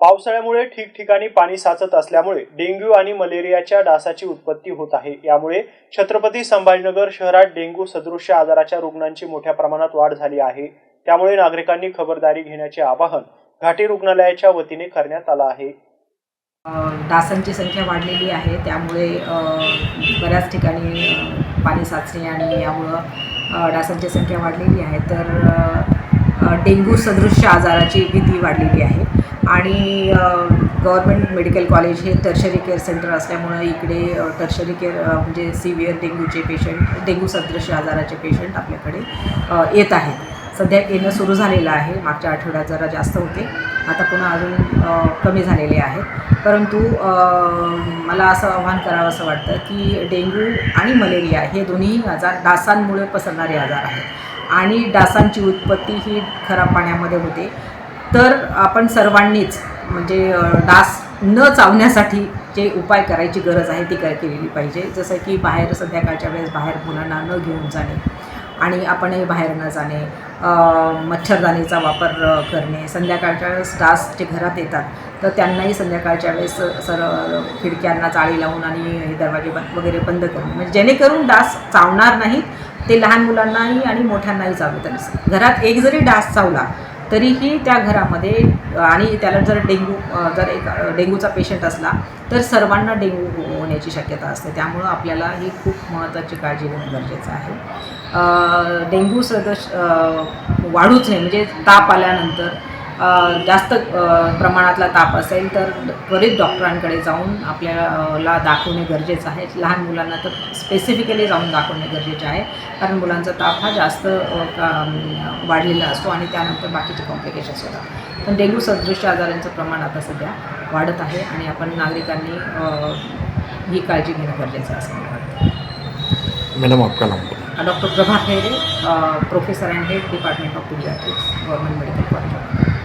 पावसाळ्यामुळे ठिकठिकाणी पाणी साचत असल्यामुळे डेंग्यू आणि मलेरियाच्या डासाची उत्पत्ती होत आहे यामुळे छत्रपती संभाजीनगर शहरात डेंग्यू सदृश्य आजाराच्या रुग्णांची मोठ्या प्रमाणात वाढ झाली आहे त्यामुळे नागरिकांनी खबरदारी घेण्याचे आवाहन घाटी रुग्णालयाच्या वतीने करण्यात आलं आहे डासांची संख्या वाढलेली आहे त्यामुळे बऱ्याच ठिकाणी पाणी साचणे आणि यामुळं डासांची संख्या वाढलेली आहे तर डेंग्यू सदृश्य आजाराची भीती वाढलेली आहे आणि गव्हर्मेंट मेडिकल कॉलेज हे टर्शरी केअर सेंटर असल्यामुळं इकडे टर्शरी केअर म्हणजे सिव्हिअर डेंग्यूचे पेशंट डेंग्यू सदृश आजाराचे पेशंट आपल्याकडे येत आहेत सध्या येणं सुरू झालेलं आहे मागच्या आठवड्यात जरा जास्त होते आता पुन्हा अजून कमी झालेले आहेत परंतु मला असं आव्हान करावं असं वाटतं की डेंग्यू आणि मलेरिया हे दोन्ही आजार डासांमुळे पसरणारे आजार आहेत आणि डासांची उत्पत्ती ही खराब पाण्यामध्ये होते तर आपण सर्वांनीच म्हणजे डास न चावण्यासाठी जे उपाय करायची गरज आहे ती काय केलेली पाहिजे जसं की बाहेर संध्याकाळच्या वेळेस बाहेर मुलांना न घेऊन जाणे आणि आपणही बाहेर न जाणे मच्छरदाणीचा वापर करणे संध्याकाळच्या वेळेस डास जे घरात येतात तर त्यांनाही संध्याकाळच्या वेळेस सर खिडक्यांना चाळी लावून आणि दरवाजे वगैरे बंद करून म्हणजे जेणेकरून डास चावणार नाहीत ते लहान मुलांनाही आणि मोठ्यांनाही चावतात घरात एक जरी डास चावला तरीही त्या घरामध्ये आणि त्याला जर डेंग्यू जर एक डेंग्यूचा पेशंट असला तर सर्वांना डेंग्यू हो, होण्याची शक्यता असते त्यामुळं आपल्याला ही खूप महत्त्वाची काळजी घेणं गरजेचं आहे डेंग्यू सदश वाढूच नाही म्हणजे ताप आल्यानंतर जास्त प्रमाणातला ताप असेल तर त्वरित डॉक्टरांकडे जाऊन आपल्याला दाखवणे गरजेचं आहे लहान मुलांना तर स्पेसिफिकली जाऊन दाखवणे गरजेचे आहे कारण मुलांचा ताप हा जास्त वाढलेला असतो आणि त्यानंतर बाकीचे कॉम्प्लिकेशन्स होतात पण डेंग्यू सदृश्य आजारांचं प्रमाण आता सध्या वाढत आहे आणि आपण नागरिकांनी ही काळजी घेणं गरजेचं असं मला वाटतं मॅडम आपल्याला Dr. Prabha Khere, Professor and Head Department of Pediatrics, Government Medical College.